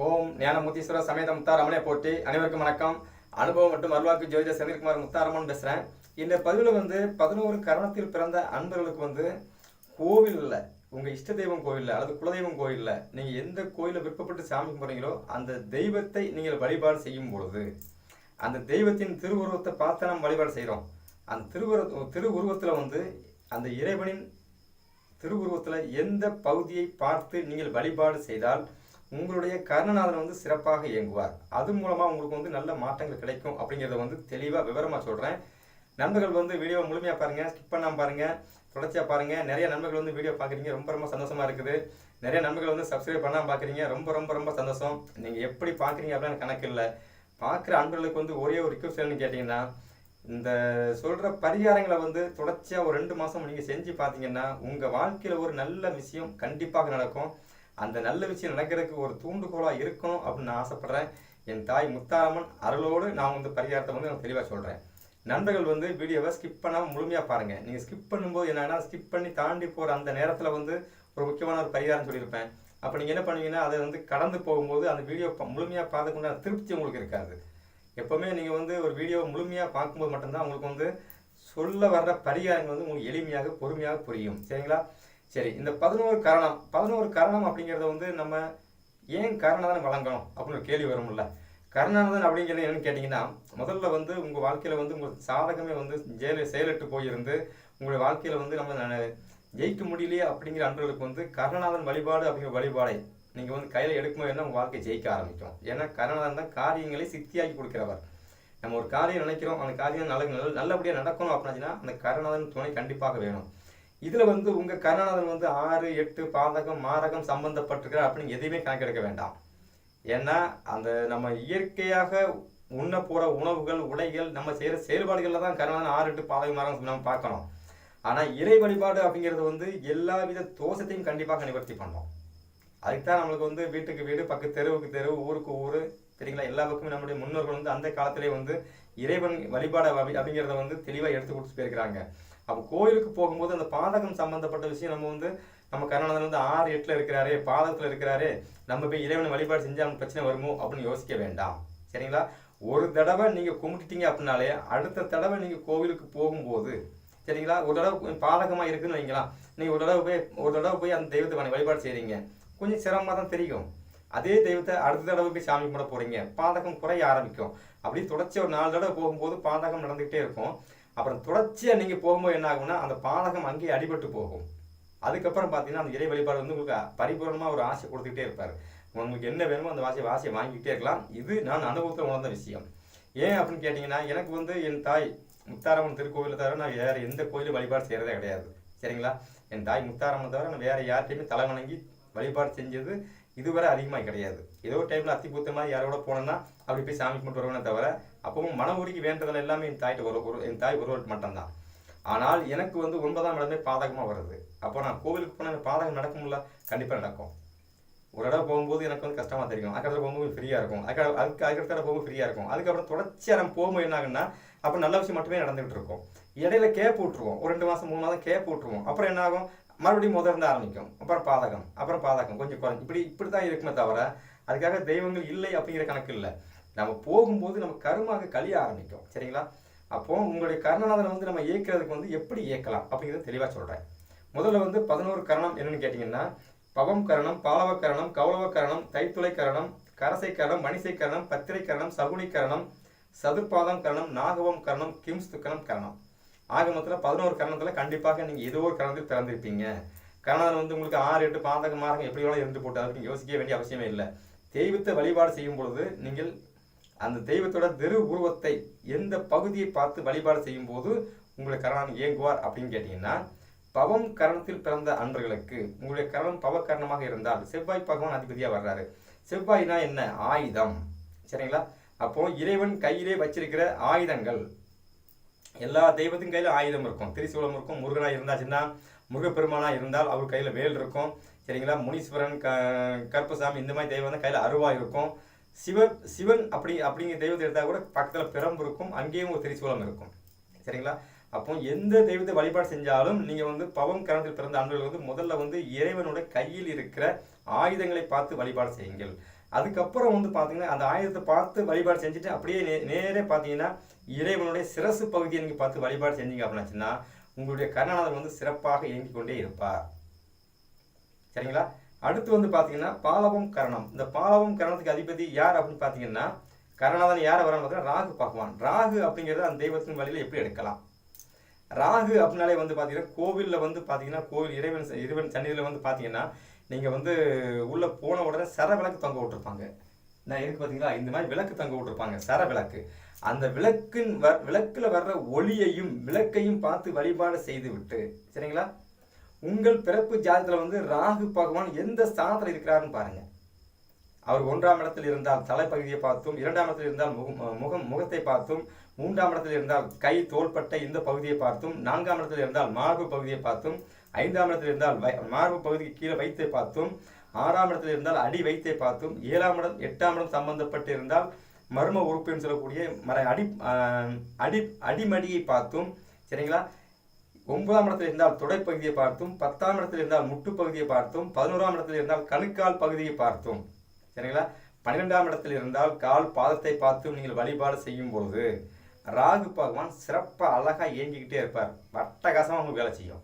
ஓம் ஞானமுத்தீஸ்வரர் சமேத முத்தாரமனை போட்டி அனைவருக்கும் வணக்கம். அனுபவம் மற்றும் அருள்வாக்கு ஜோதிட செந்தில்குமார் முத்தாரமன் பேசுகிறேன் இந்த பதிவில் வந்து பதினோரு கரணத்தில் பிறந்த அன்பர்களுக்கு வந்து கோவிலில் உங்கள் இஷ்ட தெய்வம் கோவிலில் அல்லது குலதெய்வம் கோவிலில் நீங்கள் எந்த கோயிலில் விருப்பப்பட்டு சாமி கும்பிட்றீங்களோ அந்த தெய்வத்தை நீங்கள் வழிபாடு செய்யும் பொழுது அந்த தெய்வத்தின் திருவுருவத்தை பார்த்து நம்ம வழிபாடு செய்கிறோம் அந்த திருவுரு திருவுருவத்தில் வந்து அந்த இறைவனின் திருவுருவத்தில் எந்த பகுதியை பார்த்து நீங்கள் வழிபாடு செய்தால் உங்களுடைய கருணநாதன் வந்து சிறப்பாக இயங்குவார். அது மூலமாக உங்களுக்கு வந்து நல்ல மாற்றங்கள் கிடைக்கும் அப்படிங்கிறத வந்து தெளிவாக விவரமாக சொல்கிறேன் நண்பர்கள் வந்து வீடியோ முழுமையாக பாருங்கள் ஸ்கிப் பண்ணாமல் பாருங்கள் தொடர்ச்சியாக பாருங்கள் நிறைய நண்பர்கள் வந்து வீடியோ பார்க்குறீங்க ரொம்ப ரொம்ப சந்தோஷமாக இருக்குது. நிறைய நண்பர்கள் வந்து சப்ஸ்கிரைப் பண்ணாமல் பார்க்குறீங்க ரொம்ப ரொம்ப ரொம்ப சந்தோஷம். நீங்கள் எப்படி பார்க்குறீங்க அப்படின்னு கணக்கு இல்லை. பார்க்குற அன்பர்களுக்கு வந்து ஒரே ஒரு ரிக்வஸ்ட் என்னன்னு கேட்டிங்கன்னா இந்த சொல்கிற பரிகாரங்களை வந்து தொடர்ச்சியாக ஒரு ரெண்டு மாதம் நீங்கள் செஞ்சு பார்த்தீங்கன்னா உங்கள் வாழ்க்கையில் ஒரு நல்ல விஷயம் கண்டிப்பாக நடக்கும். அந்த நல்ல விஷயம் நடக்கிறதுக்கு ஒரு தூண்டுகோலாக இருக்கணும் அப்படின்னு நான் ஆசைப்பட்றேன். என் தாய் முத்தாரம்மன் அருளோடு நான் வந்து பரிகாரத்தை வந்து நான் தெளிவாக சொல்கிறேன் நண்பர்கள் வந்து வீடியோவை ஸ்கிப் பண்ணாமல் முழுமையாக பாருங்கள் நீங்கள் ஸ்கிப் பண்ணும்போது என்னென்னா ஸ்கிப் பண்ணி தாண்டி போகிற அந்த நேரத்தில் வந்து ஒரு முக்கியமான ஒரு பரிகாரம் சொல்லியிருப்பேன். அப்போ நீங்கள் என்ன பண்ணுவீங்கன்னா அதை வந்து கடந்து போகும்போது அந்த வீடியோ முழுமையாக பார்த்துக்கொண்டு திருப்தி உங்களுக்கு இருக்காது. எப்போவுமே நீங்கள் வந்து ஒரு வீடியோவை முழுமையாக பார்க்கும்போது மட்டும்தான் உங்களுக்கு வந்து சொல்ல வர்ற பரிகாரங்கள் வந்து உங்களுக்கு எளிமையாக பொறுமையாக புரியும். சரிங்களா? சரி இந்த பதினோரு காரணம் பதினோரு காரணம் அப்படிங்கிறத வந்து நம்ம ஏன் கருணாதன் வழங்கணும் அப்படின்னு ஒரு கேள்வி வரும்ல? கருணாதன் அப்படிங்கிறது என்னன்னு கேட்டிங்கன்னா முதல்ல வந்து உங்கள் வாழ்க்கையில் வந்து உங்கள் சாதகமே வந்து ஜெயில செயலிட்டு போயிருந்து உங்களுடைய வாழ்க்கையில் வந்து நம்ம ஜெயிக்க முடியலையே அப்படிங்கிற அன்பர்களுக்கு வந்து கருணாதன் வழிபாடு அப்படிங்கிற வழிபாடை நீங்கள் வந்து கையில் எடுக்கும்போது என்ன உங்கள் வாழ்க்கை ஜெயிக்க ஆரம்பிக்கும்? ஏன்னா கருணாதன் தான் காரியங்களை சித்தியாக்கி கொடுக்கிறவர். நம்ம ஒரு காரியம் நினைக்கிறோம் அந்த காரியம் நல்ல நல்ல நல்லபடியாக நடக்கணும் அப்படின்னா அந்த கருணாதன் துணை கண்டிப்பாக வேணும். இதில் வந்து உங்கள் கருணாநாதன் வந்து ஆறு எட்டு பாதகம் மாரகம் சம்பந்தப்பட்டிருக்கிறார் அப்படின்னு எதையுமே கணக்கெடுக்க வேண்டாம். ஏன்னா அந்த நம்ம இயற்கையாக உண்ண போற உணவுகள் உடைகள் நம்ம செய்கிற செயல்பாடுகளில் தான் கருணாநாதன் ஆறு எட்டு பாதகம் மாரகம் நம்ம பார்க்கணும். ஆனால் இறை வழிபாடு அப்படிங்கிறது வந்து எல்லா வித தோஷத்தையும் கண்டிப்பாக நிவர்த்தி பண்ணோம். அதுக்கு தான் நம்மளுக்கு வந்து வீட்டுக்கு வீடு பக்கத்து தெருவுக்கு தெரு ஊருக்கு ஊர் சரிங்களா? எல்லா பக்கமும் நம்முடைய முன்னோர்கள் வந்து அந்த காலத்திலே வந்து இறைவன் வழிபாடு அப்படி- அப்படிங்கிறத வந்து தெளிவாக எடுத்து கொடுத்து போயிருக்கிறாங்க. அப்போ கோயிலுக்கு போகும்போது அந்த பாதகம் சம்பந்தப்பட்ட விஷயம் நம்ம வந்து நம்ம கருணாநாதன் வந்து ஆறு எட்டில் இருக்கிறாரே பாதத்தில் இருக்கிறாரே நம்ம போய் இறைவனை வழிபாடு செஞ்சால் நமக்கு பிரச்சனை வருமோ அப்படின்னு யோசிக்க வேண்டாம். சரிங்களா? ஒரு தடவை நீங்கள் கும்பிட்டுட்டீங்க அப்படின்னாலே அடுத்த தடவை நீங்கள் கோவிலுக்கு போகும்போது சரிங்களா? ஒரு தடவை பாதகமாக இருக்குன்னு வைங்களா நீங்கள் ஒரு தடவை போய் ஒரு தடவை போய் அந்த தெய்வத்தை வழிபாடு செய்கிறீங்க கொஞ்சம் சிரமமாக தான் தெரியும். அதே தெய்வத்தை அடுத்த தடவை போய் சாமி கும்பிட போகிறீங்க பாதகம் குறைய ஆரம்பிக்கும். அப்படி தொடர்ச்சி ஒரு நாலு தடவை போகும்போது பாதகம் நடந்துக்கிட்டே இருக்கும். அப்புறம் தொடர்ச்சியாக நீங்கள் போகும்போது என்ன ஆகும்னா அந்த பாலகம் அங்கேயே அடிபட்டு போகும். அதுக்கப்புறம் பார்த்தீங்கன்னா அந்த இறை வழிபாடு வந்து உங்களுக்கு பரிபூர்ணமாக ஒரு ஆசை கொடுத்துக்கிட்டே இருப்பார். உங்களுக்கு என்ன வேணுமோ அந்த வாசியை வாசியை வாங்கிக்கிட்டே இருக்கலாம். இது நான் அனுபவத்தில் உணர்ந்த விஷயம். ஏன் அப்படின்னு கேட்டிங்கன்னா எனக்கு வந்து என் தாய் முத்தாரம்மன் திருக்கோவிலில் தவிர நான் வேறு எந்த கோயிலும் வழிபாடு செய்கிறதே கிடையாது. சரிங்களா? என் தாய் முத்தாரம்மன் தவிர நான் வேறு யார்கிட்டையுமே தலை வணங்கி வழிபாடு செஞ்சது இதுவரை அதிகமாக கிடையாது. ஏதோ ஒரு டைமில் அத்தி பூத்த மாதிரி யாரோட போனேன்னா அப்படி போய் சாமி கும்பிட்டு வருவேனே தவிர அப்பவும் மன உருகி வேண்டதில் எல்லாமே என் தாய்கிட்ட ஒரு ஒரு என் தாய் ஒருவர் மட்டும்தான். ஆனால் எனக்கு வந்து ஒன்பதாம் இடமே பாதகமாக வருது. அப்போ நான் கோவிலுக்கு போனால் பாதகம் நடக்கும்ல? கண்டிப்பாக நடக்கும். ஒரு இடம் போகும்போது எனக்கு வந்து கஷ்டமாக தெரியும். அதுக்கப்புறம் போகும்போது ஃப்ரீயாக இருக்கும். அதுக்கு அதுக்கு அதுக்கடுத்த இடம் போகும்போது ஃப்ரீயாக இருக்கும். அதுக்கப்புறம் தொடர்ச்சியாக நம்ம போகும்போது என்ன ஆகுன்னா அப்போ நல்ல விஷயம் மட்டுமே நடந்துகிட்டு இருக்கும். இடையில கேப் விட்டுருவோம் ஒரு ரெண்டு மாதம் மூணு மாதம் கேப் விட்டுருவோம் அப்புறம் என்ன ஆகும்? மறுபடியும் முதர்ந்து ஆரம்பிக்கும். அப்புறம் பாதகம். அப்புறம் பாதகம். கொஞ்சம் குறைஞ்சி. இப்படி இப்படி தான் இருக்குமே தவிர அதுக்காக தெய்வங்கள் இல்லை அப்படிங்கிற கணக்கு இல்லை. நம்ம போகும்போது நம்ம கருமாக கழிய ஆரம்பிக்கும். சரிங்களா? அப்போ உங்களுடைய கர்ணநாதனை வந்து நம்ம இயக்கிறதுக்கு வந்து எப்படி இயக்கலாம்? அப்படிங்கிறத தெளிவாக சொல்கிறேன் முதல்ல வந்து பதினோரு கரணம் என்னன்னு கேட்டிங்கன்னா பவம் கரணம் பாலவ கரணம் கௌளவ கரணம் தைத்துளை கரணம் கரசை கரணம் மணிசை கரணம் பத்திரை கரணம் சகுனி கரணம் சதுர்பாதம் கரணம் நாகவம் கரணம் கிம்ஸ்துக்கரணம் கரணம். ஆக மொத்தத்தில் பதினோரு கரணத்தில் கண்டிப்பாக நீங்கள் ஏதோ ஒரு கரணத்தில் பிறந்திருப்பீங்க கரணம் வந்து உங்களுக்கு ஆறு எட்டு பாதக மாதகம் எப்படி வேணாலும் இருந்து போட்டு அதுக்கு யோசிக்க வேண்டிய அவசியமே இல்லை. தெய்வத்தை வழிபாடு செய்யும் பொழுது நீங்கள் அந்த தெய்வத்தோட திரு உருவத்தை எந்த பகுதியை பார்த்து வழிபாடு செய்யும் போது உங்களுடைய கரணம் இயங்குவார் அப்படின்னு கேட்டீங்கன்னா பவம் கரணத்தில் பிறந்த அன்பர்களுக்கு உங்களுடைய கரணம் பவ கரணமாக இருந்தால் செவ்வாய் பகவான் அதிபதியாக வர்றாரு. செவ்வாய்னா என்ன? ஆயுதம். சரிங்களா? அப்போ இறைவன் கையிலே வச்சிருக்கிற ஆயுதங்கள். எல்லா தெய்வத்தின் கையில் ஆயுதம் இருக்கும். திரிசூலம் இருக்கும். முருகனாக இருந்தாச்சுன்னா முருகப்பெருமானாக இருந்தால் அவர் கையில் வேல் இருக்கும். சரிங்களா? முனீஸ்வரன் க கருப்பசாமி இந்த மாதிரி தெய்வம் தான் கையில் அருவா இருக்கும். சிவ சிவன் அப்படி அப்படிங்கிற தெய்வத்தை எடுத்தால் கூட பக்கத்தில் பிரம்பு இருக்கும் அங்கேயும் ஒரு திரிசூலம் இருக்கும். சரிங்களா? அப்போ எந்த தெய்வத்தை வழிபாடு செஞ்சாலும் நீங்கள் வந்து பவம் கரணத்தில் பிறந்த அன்பர்கள் வந்து முதல்ல வந்து இறைவனோட கையில் இருக்கிற ஆயுதங்களை பார்த்து வழிபாடு செய்யுங்கள். அதுக்கப்புறம் வந்து பார்த்தீங்கன்னா அந்த ஆயுதத்தை பார்த்து வழிபாடு செஞ்சுட்டு அப்படியே நே நேரே பார்த்தீங்கன்னா இறைவனுடைய சிரசு பகுதியை நீங்கள் பார்த்து வழிபாடு செஞ்சீங்க அப்படின்னாச்சுன்னா உங்களுடைய கருணாநாதன் வந்து சிறப்பாக இயங்கிக் கொண்டே இருப்பார். சரிங்களா? அடுத்து வந்து பார்த்தீங்கன்னா பாலவம் கரணம். இந்த பாலவம் கரணத்துக்கு அதிபதி யார் அப்படின்னு பார்த்தீங்கன்னா கரணாதன் யார் வரான்னு பார்த்தீங்கன்னா ராகு பகவான். ராகு அப்படிங்கிறது அந்த தெய்வத்தின் வழியில் எப்படி எடுக்கலாம்? ராகு அப்படின்னாலே வந்து பார்த்தீங்கன்னா கோவிலில் வந்து பார்த்தீங்கன்னா கோவில் இறைவன் இறைவன் சன்னிதியில் வந்து பார்த்தீங்கன்னா நீங்கள் வந்து உள்ளே போன உடனே சர விளக்கு தொங்க விட்டுருப்பாங்க. நான் இருக்கு பார்த்தீங்களா இந்த மாதிரி விளக்கு தொங்க விட்டுருப்பாங்க சர விளக்கு அந்த விளக்கின் வ விளக்கில் வர்ற ஒளியையும் விளக்கையும் பார்த்து வழிபாடு செய்து விட்டு சரிங்களா? உங்கள் பிறப்பு ஜாதகத்தில் வந்து ராகு பகவான் எந்த ஸ்தானத்தில் இருக்கிறாருன்னு பாருங்க. அவர் ஒன்றாம் இடத்தில் இருந்தால் தலைப்பகுதியை பார்த்தும் இரண்டாம் இடத்தில் இருந்தால் முகம் முகம் முகத்தை பார்த்தும் மூன்றாம் இடத்தில் இருந்தால் கை தோள்பட்டை இந்த பகுதியை பார்த்தும் நான்காம் இடத்தில் இருந்தால் மார்பு பகுதியை பார்த்தும் ஐந்தாம் இடத்தில் இருந்தால் மார்பு பகுதிக்கு கீழே வைத்தை பார்த்தும் ஆறாம் இடத்தில் இருந்தால் அடி வைத்தை பார்த்தும் ஏழாம் இடம் எட்டாம் இடம் சம்பந்தப்பட்டு இருந்தால் மர்ம உறுப்புன்னு சொல்லக்கூடிய மர அடி அடி அடிமடியை பார்த்தும் சரிங்களா? ஒன்பதாம் இடத்தில் இருந்தால் துடைப்பகுதியை பார்த்தும் பத்தாம் இடத்தில் இருந்தால் முட்டு பகுதியை பார்த்தும் பதினோராம் இடத்தில் இருந்தால் கணுக்கால் பகுதியை பார்த்தும். சரிங்களா? பன்னிரெண்டாம் இடத்தில் இருந்தால் கால் பாதத்தை பார்த்தும் நீங்கள் வழிபாடு செய்யும் பொழுது ராகு பகவான் சிறப்பாக அழகாக இயங்கிக்கிட்டே இருப்பார். வட்டகாசமாக உங்களுக்கு வேலை செய்யும்.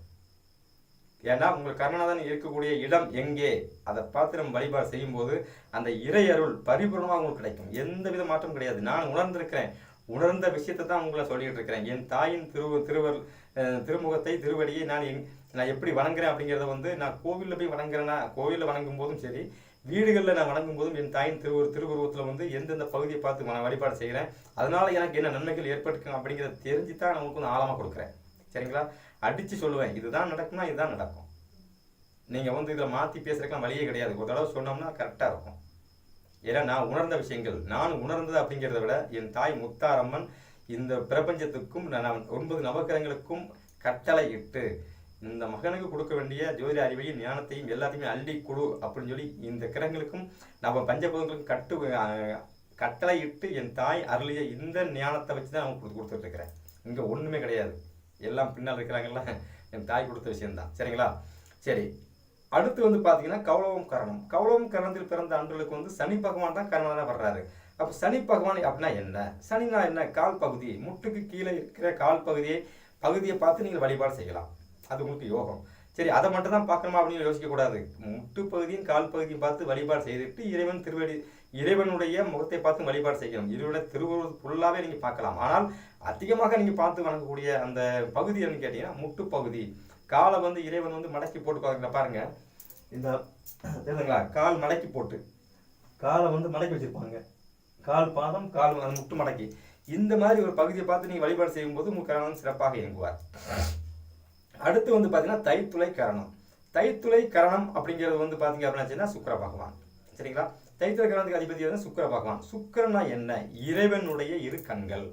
ஏன்னா உங்கள் கருணாதன் இருக்கக்கூடிய இடம் எங்கே? அதை பார்த்து நம்ம வழிபாடு செய்யும் போது அந்த இறையருள் பரிபூர்ணமாக உங்களுக்கு கிடைக்கும். எந்த வித மாற்றம் கிடையாது. நான் உணர்ந்திருக்கிறேன். உணர்ந்த விஷயத்தை தான் உங்களை சொல்லிட்டு இருக்கிறேன். என் தாயின் திரு திருவர் திருமுகத்தை திருவடியை நான் எங் நான் எப்படி வணங்குறேன் அப்படிங்கிறத வந்து நான் கோவிலில் போய் வணங்குறேன்னா கோவிலில் வணங்கும் போதும் சரி வீடுகளில் நான் வணங்கும் போதும் என் தாயின் திரு திருவுருவத்தில் வந்து எந்தெந்த பகுதியை பார்த்து நான் வழிபாடு செய்கிறேன் அதனால் எனக்கு என்ன நன்மைகள் ஏற்பட்டுக்கும் அப்படிங்கிறத தெரிஞ்சு தான் நான் உங்களுக்கு வந்து ஆழமாக கொடுக்குறேன். சரிங்களா? அடித்து சொல்லுவேன் இதுதான் நடக்கும்னா இதுதான் நடக்கும். நீங்கள் வந்து இதில் மாற்றி பேசுறதுக்கெல்லாம் வழியே கிடையாது. ஒரு தடவை சொன்னோம்னா கரெக்டாக இருக்கும். ஏன்னா நான் உணர்ந்த விஷயங்கள் நான் உணர்ந்தது அப்படிங்கிறத விட என் தாய் முத்தாரம்மன் இந்த பிரபஞ்சத்துக்கும் ஒன்பது நவக்கிரகங்களுக்கும் கட்டளை இட்டு இந்த மகனுக்கு கொடுக்க வேண்டிய ஜோதிட அறிவையும் ஞானத்தையும் எல்லாத்தையுமே அள்ளி கொடு அப்படின்னு சொல்லி இந்த கிரகங்களுக்கும் நம்ம பஞ்சபூதங்களுக்கும் கட்டு கட்டளை இட்டு என் தாய் அருளிய இந்த ஞானத்தை வச்சு தான் அவங்க கொடுத்து கொடுத்துட்டு இருக்கிறேன் இங்கே ஒன்றுமே கிடையாது. எல்லாம் பின்னால் இருக்கிறாங்கல்ல என் தாய் கொடுத்த விஷயம்தான். சரிங்களா? சரி. அடுத்து வந்து பார்த்தீங்கன்னா கௌளவம் கரணம். கௌரவம் கரணத்தில் பிறந்த அன்றுகளுக்கு வந்து சனி பகவான் தான் கரணனாக வர்றாரு. அப்போ சனி பகவான் அப்படின்னா என்ன? சனினா என்ன? கால் பகுதி முட்டுக்கு கீழே இருக்கிற கால் பகுதியை பகுதியை பார்த்து நீங்கள் வழிபாடு செய்யலாம். அது உங்களுக்கு யோகம். சரி அதை மட்டும் தான் பார்க்கணுமா அப்படின்னு யோசிக்கக்கூடாது முட்டு பகுதியும் கால் பகுதியும் பார்த்து வழிபாடு செய்துட்டு இறைவன் திருவடி இறைவனுடைய முகத்தை பார்த்து வழிபாடு செய்யணும். இறைவனை திருவுருவ ஃபுல்லாகவே நீங்கள் பார்க்கலாம். ஆனால் அதிகமாக நீங்கள் பார்த்து வணங்கக்கூடிய அந்த பகுதி என்னன்னு கேட்டிங்கன்னா முட்டு பகுதி. காலை வந்து இறைவன் வந்து மடக்கி போட்டு பார்க்குற பாருங்க. இந்த தெரியுதுங்களா? கால் மடக்கி போட்டு காலை வந்து மடக்கி வச்சுருப்பாங்க. கால் பாதம் கால் அது முட்டு மடக்கி. இந்த மாதிரி ஒரு பகுதியை பார்த்து நீங்கள் வழிபாடு செய்யும்போது உங்கள் கரணம் சிறப்பாக இயங்குவார். அடுத்து வந்து பார்த்தீங்கன்னா தைத்துளை கரணம். தைத்துளை கரணம் அப்படிங்கிறது வந்து பார்த்தீங்க அப்படின்னா சுக்கர பகவான். சரிங்களா? தைத்துளை கரணத்துக்கு அதிபதி வந்து சுக்கர பகவான். சுக்கரனா என்ன? இறைவனுடைய இரு கண்கள்.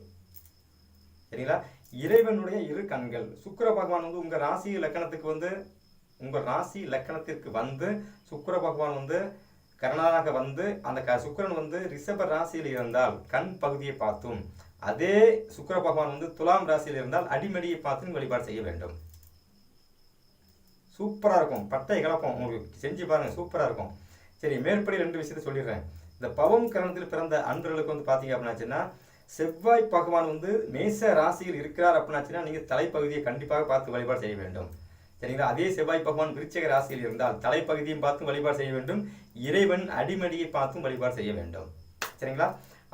சரிங்களா? இறைவனுடைய இரு கண்கள். சுக்கர பகவான் வந்து உங்கள் ராசி லக்கணத்துக்கு வந்து உங்கள் ராசி லக்கணத்திற்கு வந்து சுக்கர பகவான் வந்து கரணாக வந்து அந்த க சுக்கரன் வந்து ரிஷப ராசியில் இருந்தால் கண் பகுதியை பார்த்தும். அதே சுக்கர பகவான் வந்து துலாம் ராசியில் இருந்தால் அடிமடியை பார்த்தும் வழிபாடு செய்ய வேண்டும். சூப்பராக இருக்கும். பட்டை கலப்பம். உங்களுக்கு செஞ்சு பாருங்கள் சூப்பராக இருக்கும். சரி மேற்படி ரெண்டு விஷயத்த சொல்லிடுறேன். இந்த பவம் கரணத்தில் பிறந்த அன்பர்களுக்கு வந்து பார்த்தீங்க அப்படின்னாச்சுன்னா செவ்வாய் பகவான் வந்து மேச ராசியில் இருக்கிறார் அப்படின்னாச்சுன்னா நீங்கள் தலைப்பகுதியை கண்டிப்பாக பார்த்து வழிபாடு செய்ய வேண்டும். சரிங்களா? அதே செவ்வாய் பகவான் விருச்சக ராசியில் இருந்தால் தலைப்பகுதியும் பார்த்தும் வழிபாடு செய்ய வேண்டும். இறைவன் அடிமடியை பார்த்தும் வழிபாடு செய்ய வேண்டும். சரிங்களா?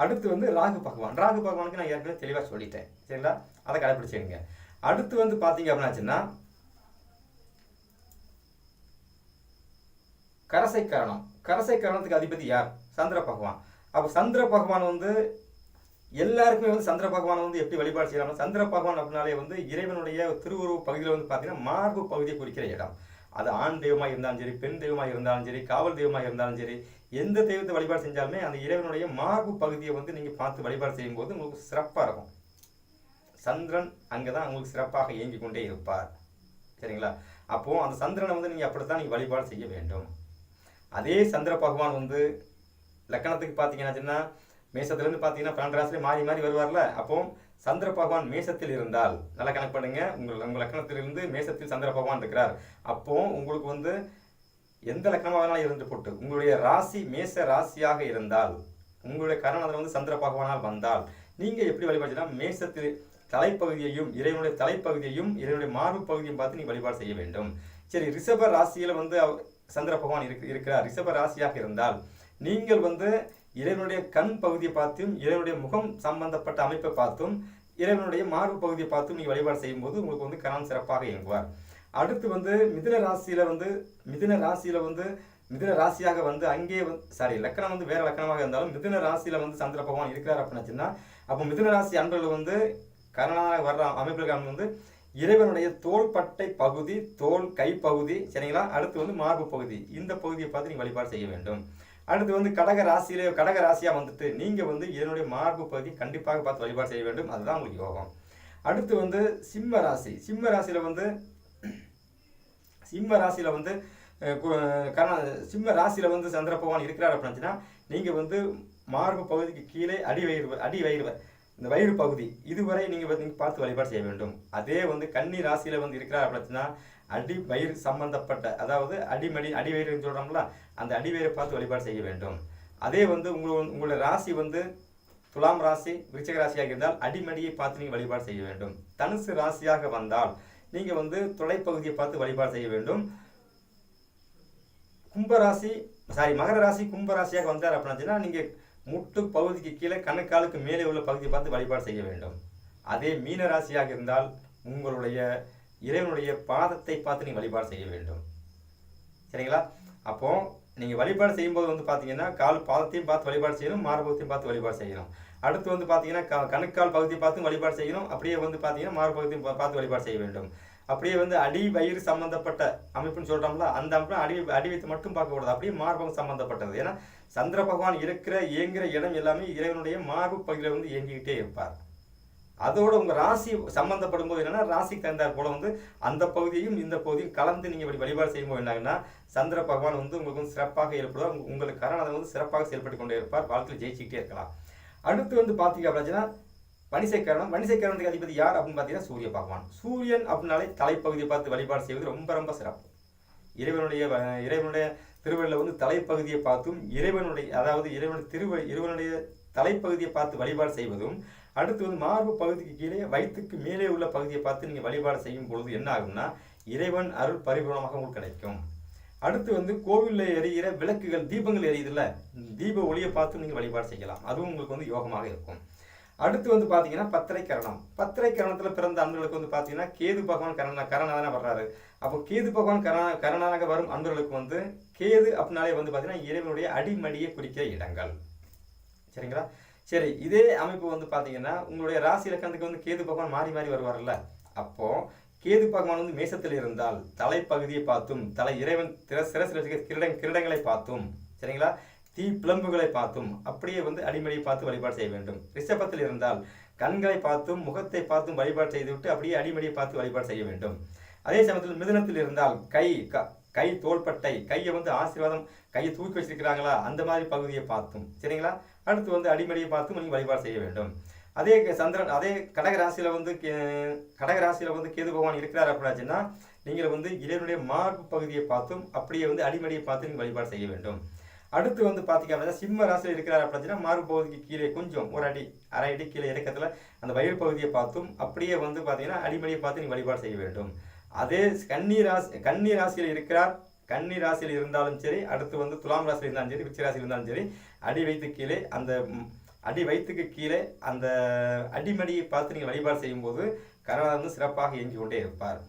அடுத்து வந்து ராகு பகவான். ராகு பகவானுக்கு நான் ஏற்கனவே தெளிவாக சொல்லிட்டேன். சரிங்களா? அதை கடைப்பிடிச்சிடுங்க அடுத்து வந்து பார்த்தீங்க அப்படின்னாச்சுன்னா கரசை கரணம் கரசை கரணத்துக்கு அதிபதி யார்? சந்திர பகவான். அப்போ சந்திர பகவான் வந்து எல்லாருக்குமே வந்து சந்திர பகவான் வந்து எப்படி வழிபாடு செய்யலாம் சந்திர பகவான் அப்படின்னாலே வந்து இறைவனுடைய திருவுருவ பகுதியில் வந்து பார்த்தீங்கன்னா மார்பு பகுதியை குறிக்கிற இடம். அது ஆண் தெய்வமாக இருந்தாலும் சரி பெண் தெய்வமாக இருந்தாலும் சரி காவல் தெய்வமாக இருந்தாலும் சரி எந்த தெய்வத்தை வழிபாடு செஞ்சாலுமே அந்த இறைவனுடைய மார்பு பகுதியை வந்து நீங்கள் பார்த்து வழிபாடு செய்யும்போது உங்களுக்கு சிறப்பாக இருக்கும். சந்திரன் அங்கே தான் உங்களுக்கு சிறப்பாக இயங்கி கொண்டே இருப்பார். சரிங்களா? அப்போது அந்த சந்திரனை வந்து நீங்கள் அப்படித்தான் நீங்கள் வழிபாடு செய்ய வேண்டும். அதே சந்திர பகவான் வந்து லக்கணத்துக்கு பார்த்தீங்கன்னா மேசத்துலேருந்து பார்த்தீங்கன்னா பன்னெண்டு ராசிலே மாறி மாறி வருவார்ல. அப்போ சந்திர பகவான் மேசத்தில் இருந்தால் நல்லா கணக்கு பண்ணுங்க. உங்கள் உங்கள் லக்கணத்திலிருந்து மேசத்தில் சந்திர பகவான் இருக்கிறார். அப்போ உங்களுக்கு வந்து எந்த லக்கணமாக வேணாலும் இருந்து போட்டு உங்களுடைய ராசி மேச ராசியாக இருந்தால் உங்களுடைய கரணத்தில் வந்து சந்திர பகவானால் வந்தால் நீங்கள் எப்படி வழிபாடுனா மேசத்தில் தலைப்பகுதியையும் இறைவனுடைய தலைப்பகுதியையும் இறைவனுடைய மார்பு பகுதியும் பார்த்து நீ வழிபாடு செய்ய வேண்டும். சரி ரிஷப ராசியில் வந்து சந்திர பகவான் இருக்கு இருக்கிறார். ரிஷப ராசியாக இருந்தால் நீங்கள் வந்து இறைவனுடைய கண் பகுதியை பார்த்தும் இறைவனுடைய முகம் சம்பந்தப்பட்ட அமைப்பை பார்த்தும் இறைவனுடைய மார்பு பகுதியை பார்த்தும் நீங்கள் வழிபாடு செய்யும்போது உங்களுக்கு வந்து கணவன் சிறப்பாக இயங்குவார். அடுத்து வந்து மிதுன ராசியில் வந்து மிதுன ராசியில் வந்து மிதுன ராசியாக வந்து அங்கே சாரி லக்கணம் வந்து வேற லக்கணமாக இருந்தாலும் மிதுன ராசியில் வந்து சந்திர பகவான் இருக்கிறார் அப்படின்னாச்சுன்னா அப்போ மிதுன ராசி அன்பர்கள் வந்து கரணாக வர்ற அமைப்புகள் வந்து இறைவனுடைய தோள்பட்டை பகுதி தோல் கை பகுதி சரிங்களா? அடுத்து வந்து மார்பு பகுதி. இந்த பகுதியை பார்த்து நீங்கள் வழிபாடு செய்ய வேண்டும். அடுத்து வந்து கடக ராசியிலே கடக ராசியாக வந்துட்டு நீங்கள் வந்து இதனுடைய மார்பு பகுதி கண்டிப்பாக பார்த்து வழிபாடு செய்ய வேண்டும். அதுதான் உங்களுக்கு யோகம். அடுத்து வந்து சிம்ம ராசி. சிம்ம ராசியில் வந்து சிம்ம ராசியில் வந்து கரண சிம்ம ராசியில் வந்து சந்திர பகவான் இருக்கிறார் அப்படின்னா நீங்கள் வந்து மார்பு பகுதிக்கு கீழே அடி வயிறு அடி வயிறு இந்த வயிறு பகுதி இதுவரை நீங்கள் வந்து பார்த்து வழிபாடு செய்ய வேண்டும். அதே வந்து கன்னி ராசியில் வந்து இருக்கிறார் அப்படின்னா அடி வயிறு சம்பந்தப்பட்ட அதாவது அடிமடி அடி வயிறுன்னு சொல்கிறோம்ல அந்த அடிவேரை பார்த்து வழிபாடு செய்ய வேண்டும். அதே வந்து உங்களோட உங்களோட ராசி வந்து துலாம் ராசி விருச்சக ராசியாக இருந்தால் அடிமடியை பார்த்து நீங்கள் வழிபாடு செய்ய வேண்டும். தனுசு ராசியாக வந்தால் நீங்கள் வந்து தொலைப்பகுதியை பார்த்து வழிபாடு செய்ய வேண்டும். கும்பராசி சாரி மகர ராசி கும்பராசியாக வந்தார் அப்படின்னா நீங்கள் முட்டு பகுதிக்கு கீழே கணுக்காலுக்கு மேலே உள்ள பகுதியை பார்த்து வழிபாடு செய்ய வேண்டும். அதே மீன ராசியாக இருந்தால் உங்களுடைய இறைவனுடைய பாதத்தை பார்த்து நீங்கள் வழிபாடு செய்ய வேண்டும். சரிங்களா? அப்போது நீங்கள் வழிபாடு செய்யும்போது வந்து பார்த்தீங்கன்னா கால் பாதத்தையும் பார்த்து வழிபாடு செய்யணும் மார்பகத்தையும் பார்த்து வழிபாடு செய்யணும். அடுத்து வந்து பார்த்தீங்கன்னா க- கணுக்கால் பகுதியை பார்த்து வழிபாடு செய்யணும். அப்படியே வந்து பார்த்தீங்கன்னா மார்பகத்தையும் பா- பார்த்து வழிபாடு செய்ய வேண்டும். அப்படியே வந்து அடி வயிறு சம்பந்தப்பட்ட அமைப்புன்னு சொல்கிறோம்ல அந்த அமைப்பு அடி அடி வைத்து மட்டும் பார்க்கக்கூடாது அப்படியே மார்பகம் சம்பந்தப்பட்டது. ஏன்னா சந்திர பகவான் இருக்கிற இயங்குகிற இடம் எல்லாமே இறைவனுடைய மார்பு பகுதியில் வந்து இயங்கிக்கிட்டே இருப்பார். அதோட உங்கள் ராசி சம்மந்தப்படும் போது என்னென்னா ராசிக்கு தந்தார் போல வந்து அந்த பகுதியும் இந்த பகுதியும் கலந்து நீங்கள் இப்படி வழிபாடு செய்யும்போது என்னாங்கன்னா சந்திர பகவான் வந்து உங்களுக்கு வந்து சிறப்பாக ஏற்படுவார் உங்களுக்கு கரணம் வந்து சிறப்பாக செயல்பட்டு கொண்டே இருப்பார். வாழ்க்கையில் ஜெயிச்சுக்கிட்டே இருக்கலாம். அடுத்து வந்து பார்த்தீங்க அப்படின்னா வணிசைக்கரணம் வணிசைக்கரணத்துக்கு அதிபதி யார் அப்படின்னு பார்த்தீங்கன்னா சூரிய பகவான். சூரியன் அப்படின்னாலே தலைப்பகுதியை பார்த்து வழிபாடு செய்வது ரொம்ப ரொம்ப சிறப்பு. இறைவனுடைய இறைவனுடைய திருவள்ளில் வந்து தலைப்பகுதியை பார்த்தும் இறைவனுடைய அதாவது இறைவனுடைய திருவ இறைவனுடைய தலைப்பகுதியை பார்த்து வழிபாடு செய்வதும் அடுத்து வந்து மார்பு பகுதிக்கு கீழே வயிற்றுக்கு மேலே உள்ள பகுதியை பார்த்து நீங்கள் வழிபாடு செய்யும் பொழுது என்ன ஆகும்னா இறைவன் அருள் பரிபூர்ணமாக உங்களுக்கு கிடைக்கும். அடுத்து வந்து கோவிலில் எரியிற விளக்குகள் தீபங்கள் எரியுதுல்ல தீப ஒளியை பார்த்து நீங்கள் வழிபாடு செய்யலாம். அதுவும் உங்களுக்கு வந்து யோகமாக இருக்கும். அடுத்து வந்து பார்த்தீங்கன்னா பத்திரை கரணம் பத்திரை கரணத்தில் பிறந்த அன்பர்களுக்கு வந்து பார்த்தீங்கன்னா கேது பகவான் கரண கரணாதான வர்றாரு. அப்போ கேது பகவான் கரண கரணாக வரும் அன்பர்களுக்கு வந்து கேது அப்படின்னாலே வந்து பார்த்தீங்கன்னா இறைவனுடைய அடிமடியை குறிக்கிற இடங்கள். சரிங்களா? சரி இதே அமைப்பு வந்து பார்த்தீங்கன்னா உங்களுடைய ராசி இலக்கணத்துக்கு வந்து கேது பகவான் மாறி மாறி வருவார்ல அப்போ கேது பகவான் வந்து மேசத்தில் இருந்தால் தலைப்பகுதியை பார்த்தும் தலை இறைவன் திர சிரசில் வச்சுக்க கிரீடம் கிரீடங்களை பார்த்தும் சரிங்களா? தீ பிளம்புகளை பார்த்தும் அப்படியே வந்து அடிமடியை பார்த்து வழிபாடு செய்ய வேண்டும். ரிஷபத்தில் இருந்தால் கண்களை பார்த்தும் முகத்தை பார்த்தும் வழிபாடு செய்துவிட்டு அப்படியே அடிமடியை பார்த்து வழிபாடு செய்ய வேண்டும். அதே சமயத்தில் மிதுனத்தில் இருந்தால் கை க- கை தோள்பட்டை கையை வந்து ஆசீர்வாதம் கையை தூக்கி வச்சிருக்கிறாங்களா அந்த மாதிரி பகுதியை பார்த்தும் சரிங்களா? அடுத்து வந்து அடிமடியை பார்த்தும் நீங்கள் வழிபாடு செய்ய வேண்டும். அதே சந்திரன் அதே கடகராசியில் வந்து கே- கடக வந்து கேது பகவான் இருக்கிறார் அப்படின்னாச்சுன்னா நீங்கள் வந்து இறைவனுடைய மார்பு பகுதியை பார்த்தும் அப்படியே வந்து அடிமடியை பார்த்து நீங்கள் வழிபாடு செய்ய வேண்டும். அடுத்து வந்து பாத்தீங்க அப்படின்னா சிம்ம ராசியில் இருக்கிறார் அப்படின்னா மார்பு பகுதிக்கு கீழே கொஞ்சம் ஒரு அடி அரை அடி கீழே இறக்கத்தில் அந்த வயிறு பகுதியை பார்த்தும் அப்படியே வந்து பார்த்தீங்கன்னா அடிமடியை பார்த்து நீங்கள் வழிபாடு செய்ய வேண்டும். அதே கன்னி ராசி கன்னி ராசியில் இருக்கிறார் கன்னி ராசியில் இருந்தாலும் சரி அடுத்து வந்து துலாம் ராசியில் இருந்தாலும் சரி உச்சி ராசியில் இருந்தாலும் சரி அடி வைத்து கீழே அந்த அடி வயிற்றுக்கு கீழே அந்த அடிமடியை பார்த்து நீங்கள் வழிபாடு செய்யும்போது கரணம் வந்து சிறப்பாக இயங்கி கொண்டே இருப்பார்.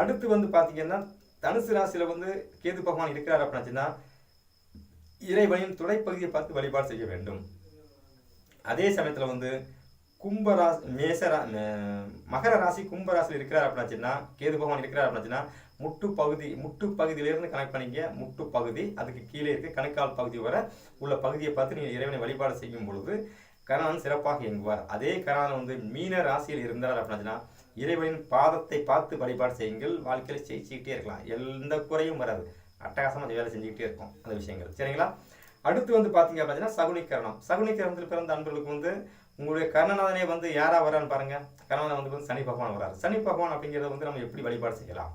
அடுத்து வந்து பார்த்தீங்கன்னா தனுசு ராசியில வந்து கேது பகவான் இருக்கிறார் அப்படின்னாச்சுன்னா இறைவனின் துணைப்பகுதியை பார்த்து வழிபாடு செய்ய வேண்டும். அதே சமயத்தில் வந்து கும்பராசி மேசரா மகர ராசி கும்பராசியில் இருக்கிறார் அப்படின்னாச்சுன்னா கேது பகவான் இருக்கிறார் அப்படின்னாச்சுன்னா முட்டு பகுதி முட்டு பகுதியிலிருந்து கனெக்ட் பண்ணிக்க முட்டு பகுதி அதுக்கு கீழே இருக்க கணுக்கால் பகுதி வர உள்ள பகுதியை பார்த்து நீங்கள் இறைவனை வழிபாடு செய்யும் பொழுது கரணன் சிறப்பாக இயங்குவார். அதே கரணன் வந்து மீன ராசியில் இருந்தார் அப்படின்னா இறைவனின் பாதத்தை பார்த்து வழிபாடு செய்யுங்கள். வாழ்க்கையில் ஜெயிச்சுக்கிட்டே இருக்கலாம். எந்த குறையும் வராது. அட்டகாசமாக அந்த வேலை செஞ்சுக்கிட்டே இருக்கும் அந்த விஷயங்கள். சரிங்களா? அடுத்து வந்து பார்த்தீங்க அப்படின்னா சகுனிக்கரணம். சகுனிக்கரணத்தில் பிறந்த அன்பர்களுக்கு வந்து உங்களுடைய கர்ணநாதனே வந்து யாராக வரான்னு பாருங்கள் கர்ணநாதன் வந்து வந்து சனி பகவான் வராரு சனி பகவான் அப்படிங்கிறத வந்து நம்ம எப்படி வழிபாடு செய்யலாம்?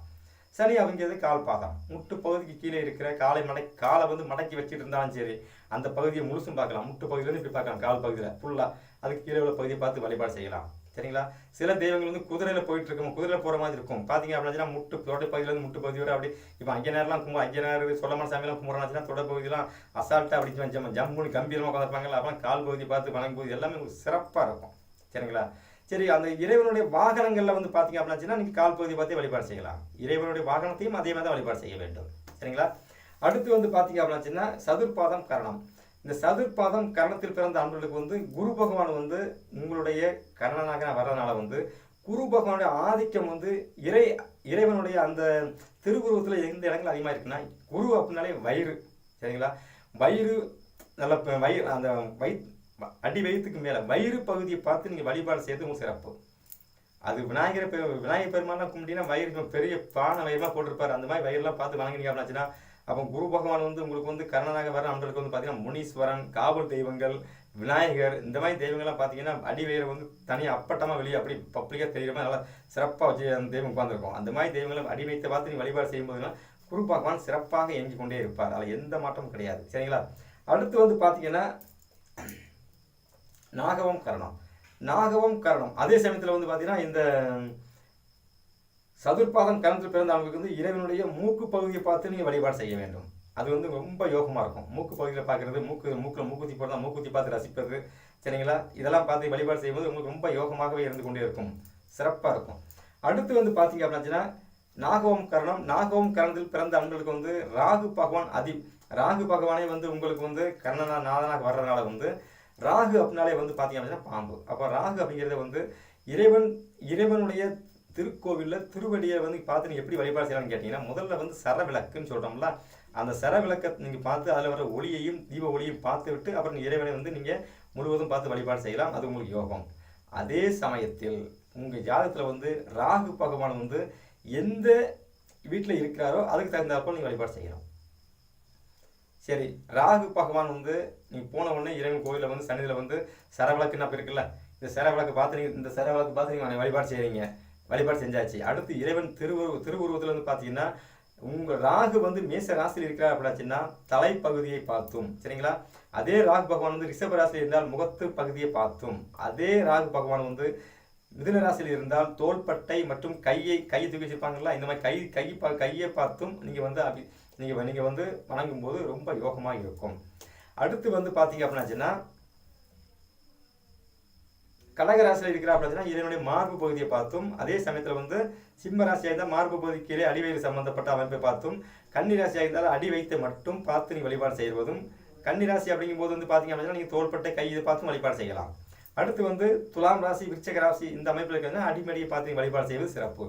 சனி அவங்கிறது கால் பாதம். முட்டு பகுதிக்கு கீழே இருக்கிற காலை மடை காலை வந்து மடக்கி வச்சுட்டு இருந்தாலும் சரி அந்த பகுதியை முழுசும் பார்க்கலாம். முட்டு பகுதியிலேருந்து இப்படி பார்க்கலாம் கால் பகுதியில். ஃபுல்லாக அதுக்கு கீழே உள்ள பகுதியை பார்த்து வழிபாடு செய்யலாம். சரிங்களா? சில தெய்வங்கள் வந்து குதிரையில் போயிட்டு இருக்கும் குதிரையில் போகிற மாதிரி இருக்கும். பார்த்தீங்க அப்படின்னா முட்டு தொடை பகுதியிலேருந்து முட்டு பகுதி வரை அப்படி இப்போ ஐயனார்லாம் கும்பு ஐயனார் சொல்லமான சாமியெல்லாம் கும்பிட்றாச்சுன்னா தொடர் பகுதியெல்லாம் அசால்ட்டாக அப்படி ஜம் ஜம்முன்னு கம்பீரமாக உட்காந்துருப்பாங்களா அப்போ கால் பகுதி பார்த்து வணங்கும் பகுதி எல்லாமே சிறப்பாக இருக்கும். சரிங்களா? சரி அந்த இறைவனுடைய வாகனங்களில் வந்து பார்த்தீங்க அப்படின்னா நீங்கள் கால் பகுதி பார்த்தே வழிபாடு செய்யலாம். இறைவனுடைய வாகனத்தையும் அதே மாதிரி தான் வழிபாடு செய்ய வேண்டும். சரிங்களா? அடுத்து வந்து பார்த்தீங்க அப்படின்னா சதுர்பாதம் கரணம். இந்த சதுர்பாதம் கரணத்தில் பிறந்த அன்பர்களுக்கு வந்து குரு பகவான் வந்து உங்களுடைய கரணனாக வர்றதுனால வந்து குரு பகவானுடைய ஆதிக்கம் வந்து இறை இறைவனுடைய அந்த திருவுருவத்தில் எந்த இடங்கள் அதிகமாக இருக்குன்னா குரு அப்படின்னாலே வயிறு. சரிங்களா? வயிறு நல்ல ப- வயிறு அந்த வயிற் அடி வயிற்றுக்கு மேலே வயிறு பகுதியை பார்த்து நீங்கள் வழிபாடு செய்யறது உங்களுக்கு சிறப்பு. அது விநாயகர் பெ விநாயகர் பெருமானா கும்பிட்டீங்கன்னா வயிறு பெரிய பானை வயிறுலாம் போட்டிருப்பார். அந்த மாதிரி வயிறுலாம் பார்த்து வணங்கினீங்க அப்படின்னாச்சுன்னா அப்போ குரு பகவான் வந்து உங்களுக்கு வந்து கர்ணனாக வர அன்றைக்கு வந்து பார்த்தீங்கன்னா முனீஸ்வரன் காவல் தெய்வங்கள் விநாயகர் இந்த மாதிரி தெய்வங்கள்லாம் பார்த்தீங்கன்னா அடி வயிறு வந்து தனியாக அப்பட்டமாக வெளியே அப்படி பப்ளிக்காக தெரியுற மாதிரி நல்லா சிறப்பாக வச்சு அந்த தெய்வம் உட்காந்துருக்கும் அந்த மாதிரி தெய்வங்களை அடி வைத்து பார்த்து நீ வழிபாடு செய்யும்போதுலாம் குரு பகவான் சிறப்பாக இயங்கி கொண்டே இருப்பார். அதில் எந்த மாற்றமும் கிடையாது. சரிங்களா? அடுத்து வந்து பார்த்தீங்கன்னா நாகவம் கரணம். நாகவம் கரணம். அதே சமயத்தில் வந்து பார்த்தீங்கன்னா இந்த சதுர்பாதம் கரணத்தில் பிறந்த ஆண்களுக்கு வந்து இறைவனுடைய மூக்கு பகுதியை பார்த்து நீங்கள் வழிபாடு செய்ய வேண்டும். அது வந்து ரொம்ப யோகமாக இருக்கும். மூக்கு பகுதியில் பார்க்குறது மூக்கு மூக்கில் மூக்குத்தி போடுறதா மூக்குத்தி பார்த்து ரசிப்பது சரிங்களா? இதெல்லாம் பார்த்து வழிபாடு செய்யும்போது உங்களுக்கு ரொம்ப யோகமாகவே இருந்து கொண்டே இருக்கும். சிறப்பாக இருக்கும். அடுத்து வந்து பார்த்தீங்க அப்படின்னாச்சுன்னா நாகவம் கரணம். நாகவம் கரணத்தில் பிறந்த அன்பர்களுக்கு வந்து ராகு பகவான் அதி ராகு பகவானே வந்து உங்களுக்கு வந்து கர்ணனா நாதனாக வர்றதுனால வந்து ராகு அப்படின்னாலே வந்து பார்த்தீங்க அப்படின்னா பாம்பு. அப்போ ராகு அப்படிங்கிறது வந்து இறைவன் இறைவனுடைய திருக்கோவிலில் திருவடியை வந்து பார்த்து நீங்கள் எப்படி வழிபாடு செய்யலாம்னு கேட்டிங்கன்னா முதல்ல வந்து சரவிளக்குன்னு சொல்கிறோம்ல அந்த சரவிளக்கை நீங்கள் பார்த்து அதில் வர ஒளியையும் தீப ஒளியையும் பார்த்து விட்டு அப்புறம் இறைவனை வந்து நீங்கள் முழுவதும் பார்த்து வழிபாடு செய்யலாம். அது உங்களுக்கு யோகம். அதே சமயத்தில் உங்கள் ஜாதகத்தில் வந்து ராகு பகவான் வந்து எந்த வீட்டில் இருக்கிறாரோ அதுக்கு தகுந்தாற்போல் நீங்கள் வழிபாடு செய்யணும் சரி ராகு பகவான் வந்து நீங்கள் போன உடனே இறைவன் கோயிலில் வந்து சன்னிதியில் வந்து சரவிளக்குன்னு அப்போ இருக்குல்ல இந்த சரவிளக்கு பார்த்து நீங்கள் இந்த சரவிளக்கு பார்த்து நீங்கள் வழிபாடு செய்கிறீங்க வழிபாடு செஞ்சாச்சு. அடுத்து இறைவன் திருவுரு திருவுருவத்தில் வந்து பார்த்தீங்கன்னா உங்கள் ராகு வந்து மேச ராசியில் இருக்கிறார் அப்படின்னாச்சுன்னா தலைப்பகுதியை பார்த்தும். சரிங்களா? அதே ராகு பகவான் வந்து ரிஷப ராசியில் இருந்தால் முகத்து பகுதியை பார்த்தும். அதே ராகு பகவான் வந்து மிதுன ராசியில் இருந்தால் தோள்பட்டை மற்றும் கையை கையை தூக்கி வச்சிருப்பாங்கல்ல இந்த மாதிரி கை கை பா- கையை பார்த்தும் நீங்கள் வந்து அப்படி நீங்கள் நீங்கள் வந்து வணங்கும்போது ரொம்ப யோகமாக இருக்கும். அடுத்து வந்து பார்த்தீங்க அப்படின்னாச்சுன்னா கடகராசியில் இருக்கிறா அப்படின்னா இதனுடைய மார்பு பகுதியை பார்த்தும் அதே சமயத்தில் வந்து சிம்ம ராசியாக இருந்தால் மார்பு பகுதி கீழே அடிவயிறு சம்பந்தப்பட்ட அமைப்பை பார்த்தும் கன்னி ராசியாக இருந்தால் அடி வைத்து மட்டும் பார்த்து நீ வழிபாடு செய்வதும் கன்னி ராசி அப்படிங்கும்போது வந்து பார்த்தீங்க அப்படின்னா நீங்கள் தோள்பட்டை கை இதை பார்த்தும் வழிபாடு செய்யலாம். அடுத்து வந்து துலாம் ராசி விருச்சக ராசி இந்த அமைப்பில் இருக்கிறதுனா அடிமடியை பார்த்து நீ வழிபாடு செய்வது சிறப்பு.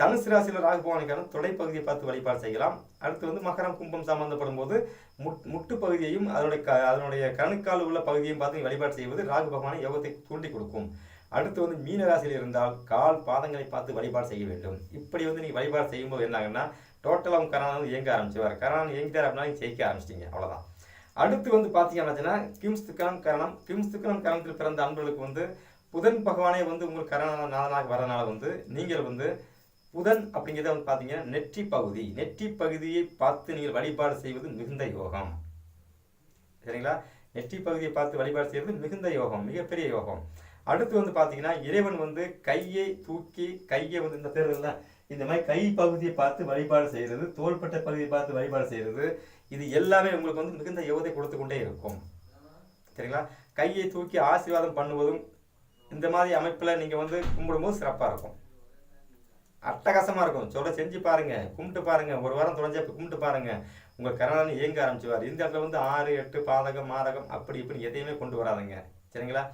தனுசு ராசியில் ராகு பகவானுக்கான தொடைப்பகுதியை பார்த்து வழிபாடு செய்யலாம். அடுத்து வந்து மகரம் கும்பம் சம்பந்தப்படும் போது முட் முட்டு பகுதியையும் அதனுடைய க அதனுடைய கணுக்கால் உள்ள பகுதியையும் பார்த்து வழிபாடு செய்வது ராகு பகவானை யோகத்தை தூண்டி கொடுக்கும். அடுத்து வந்து மீன ராசியில் இருந்தால் கால் பாதங்களை பார்த்து வழிபாடு செய்ய வேண்டும். இப்படி வந்து நீங்கள் வழிபாடு செய்யும்போது என்னாகன்னா டோட்டலாக உங்க கரணம் வந்து இயங்க ஆரம்பிச்சுவார் கரணம் இயங்கிட்டார் அப்படின்னா நீங்கள் ஜெயிக்க ஆரம்பிச்சிட்டீங்க. அவ்வளோதான் அடுத்து வந்து பார்த்தீங்க அப்படின்னா கிம்ஸ் துக்கரம் கரணம். கிம்ஸ்துக்கரம் கரணத்தில் பிறந்த அன்பர்களுக்கு வந்து புதன் பகவானே வந்து உங்களுக்கு கரணநாதனாக வரனால வந்து நீங்கள் வந்து புதன் அப்படிங்கிறத வந்து பார்த்தீங்கன்னா நெற்றி பகுதி. நெற்றி பகுதியை பார்த்து நீங்கள் வழிபாடு செய்வது மிகுந்த யோகம். சரிங்களா? நெற்றி பகுதியை பார்த்து வழிபாடு செய்வது மிகுந்த யோகம் மிகப்பெரிய யோகம். அடுத்து வந்து பார்த்தீங்கன்னா இறைவன் வந்து கையை தூக்கி கையை வந்து இந்த பேர் இந்த மாதிரி கை பகுதியை பார்த்து வழிபாடு செய்கிறது தோள்பட்டை பகுதியை பார்த்து வழிபாடு செய்கிறது இது எல்லாமே உங்களுக்கு வந்து மிகுந்த யோகத்தை கொடுத்து கொண்டே இருக்கும். சரிங்களா? கையை தூக்கி ஆசீர்வாதம் பண்ணுவதும் இந்த மாதிரி அமைப்பில் நீங்கள் வந்து கும்பிடும்போது சிறப்பாக இருக்கும். அட்டகாசமாக இருக்கும். சொல்ல செஞ்சு பாருங்கள் கும்பிட்டு பாருங்கள் ஒரு வாரம் தொலைஞ்சா கும்பிட்டு பாருங்கள் உங்கள் கரணன் இயங்க ஆரம்பிச்சுவார். இந்த இடத்துல வந்து ஆறு எட்டு பாதகம் மாதகம் அப்படி இப்படின்னு எதையுமே கொண்டு வராதுங்க. சரிங்களா?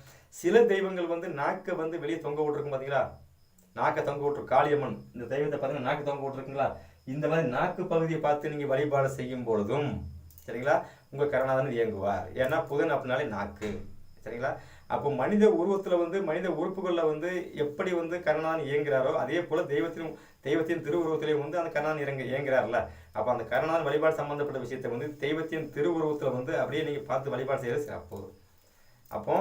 சில தெய்வங்கள் வந்து நாக்கை வந்து வெளியே தொங்க விட்டுருக்கும் பார்த்தீங்களா நாக்கை தொங்க விட்டுரு காளியம்மன் இந்த தெய்வத்தை பார்த்தீங்கன்னா நாக்கு தொங்க விட்டுருக்குங்களா? இந்த மாதிரி நாக்கு பகுதியை பார்த்து நீங்கள் வழிபாடு செய்யும் பொழுதும் சரிங்களா? உங்கள் கருணாதன் இயங்குவார். ஏன்னா புதன் அப்படின்னாலே நாக்கு. சரிங்களா? அப்போ மனித உருவத்தில் வந்து மனித உறுப்புகளில் வந்து எப்படி வந்து கருணாதன் இயங்குகிறாரோ அதே போல் தெய்வத்தின் தெய்வத்தின் திருவுருவத்திலையும் வந்து அந்த கருணான் இறங்க இயங்குறாருல அப்போ அந்த கருணாதன் வழிபாடு சம்பந்தப்பட்ட விஷயத்தை வந்து தெய்வத்தின் திருவுருவத்தில் வந்து அப்படியே நீங்கள் பார்த்து வழிபாடு செய்கிறது சிறப்பு. அப்போ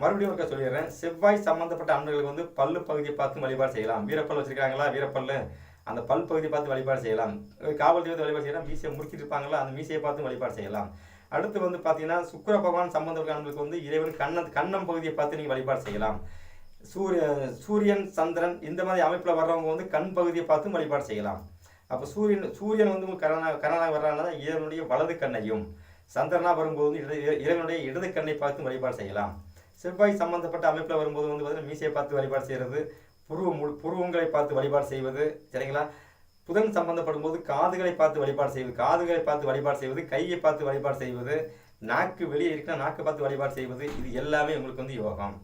மறுபடியும் ஒருக்கா சொல்லிடுறேன். செவ்வாய் சம்மந்தப்பட்ட அன்பர்களுக்கு வந்து பல்லு பகுதியை பார்த்து வழிபாடு செய்யலாம். வீரப்பல் வச்சுருக்காங்களா? வீரப்பல்லு. அந்த பல் பகுதியை பார்த்து வழிபாடு செய்யலாம். காவல் தெய்வத்தை வழிபாடு செய்யலாம். மீசையை முறுக்கிட்டு இருப்பாங்களா? அந்த மீசையை பார்த்து வழிபாடு செய்யலாம். அடுத்து வந்து பார்த்தீங்கன்னா சுக்கிர பகவான் சம்பந்தப்பட்டவர்களுக்கு வந்து இறைவன் கண்ணன் கண்ணம் பகுதியை பார்த்து நீங்கள் வழிபாடு செய்யலாம். சூரிய சூரியன் சந்திரன் இந்த மாதிரி அமைப்பில் வர்றவங்க வந்து கண் பகுதியை பார்த்து வழிபாடு செய்யலாம். அப்போ சூரியன் சூரியன் வந்து உங்களுக்கு கரணா கரணாக வர்றாங்கன்னா இறைவனுடைய வலது கண்ணையும் சந்திரனா வரும்போது வந்து இடது இறைவனுடைய இடது கண்ணை பார்த்து வழிபாடு செய்யலாம். செவ்வாய் சம்பந்தப்பட்ட அமைப்பில் வரும்போது வந்து பார்த்தீங்கன்னா மீசையை பார்த்து வழிபாடு செய்கிறது புருவ முழு புருவங்களை பார்த்து வழிபாடு செய்வது சரிங்களா? புதன் சம்பந்தப்படும் போது காதுகளை பார்த்து வழிபாடு செய்வது காதுகளை பார்த்து வழிபாடு செய்வது கையை பார்த்து வழிபாடு செய்வது நாக்கு வெளியே இருக்கிற நாக்கை பார்த்து வழிபாடு செய்வது இது எல்லாமே உங்களுக்கு வந்து யோகம்.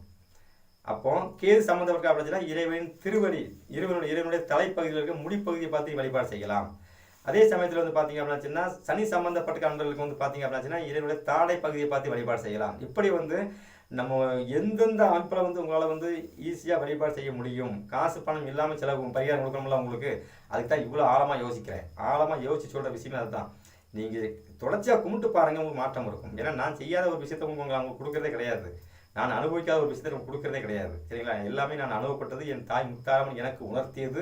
அப்போ கேது சம்பந்தப்பட்ட அப்படின்னா இறைவனின் திருவடி இறைவனுடைய இறைவனுடைய தலைப்பகுதியில் இருக்க முடிப்பகுதியை பார்த்து வழிபாடு செய்யலாம். அதே சமயத்தில் வந்து பார்த்தீங்க அப்படின்னா சனி சம்பந்தப்பட்ட கண்களுக்கு வந்து பார்த்தீங்க அப்படின்னா இறைவனுடைய தாடை பகுதியை பார்த்து வழிபாடு செய்யலாம். இப்படி வந்து நம்ம எந்தெந்த அமைப்பில் வந்து உங்களால் வந்து ஈஸியாக வழிபாடு செய்ய முடியும்? காசு பணம் இல்லாமல் செலவு பரிகாரம் கொடுக்கணும்ல உங்களுக்கு? அதுக்கு தான் இவ்வளோ ஆழமாக யோசிக்கிறேன். ஆழமாக யோசிச்சு சொல்கிற விஷயமே அதுதான். நீங்கள் தொடர்ச்சியாக கும்பிட்டு பாருங்கள் உங்களுக்கு மாற்றம் இருக்கும். ஏன்னா நான் செய்யாத ஒரு விஷயத்தை உங்களுக்கு அவங்க கொடுக்கறதே கிடையாது. நான் அனுபவிக்காத ஒரு விஷயத்தை உங்களுக்கு கொடுக்குறதே கிடையாது. சரிங்களா? எல்லாமே நான் அனுபவப்பட்டது என் தாய் முத்தாரமன் எனக்கு உணர்த்தியது.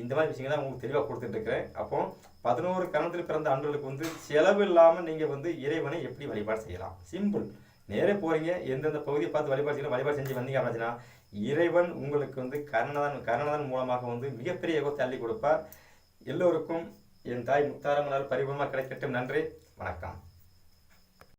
இந்த மாதிரி விஷயங்களை உங்களுக்கு தெளிவாக கொடுத்துட்ருக்கிறேன் அப்போ பதினோரு கணத்தில் பிறந்த ஆண்களுக்கு வந்து செலவு இல்லாமல் நீங்கள் வந்து இறைவனை எப்படி வழிபாடு செய்யலாம்? சிம்பிள் நேரே போறீங்க எந்தெந்த பகுதியை பார்த்து வழிபாடு வழிபாடு செஞ்சு வந்தீங்க அப்படின்னா இறைவன் உங்களுக்கு வந்து கருணதான் கருணதன் மூலமாக வந்து மிகப்பெரிய யோகத்தை அள்ளி கொடுப்பார். எல்லோருக்கும் என் தாய் முத்தாரம்மனால் பரிபூர்ணமாக கிடைக்கட்டும். நன்றி. வணக்கம்.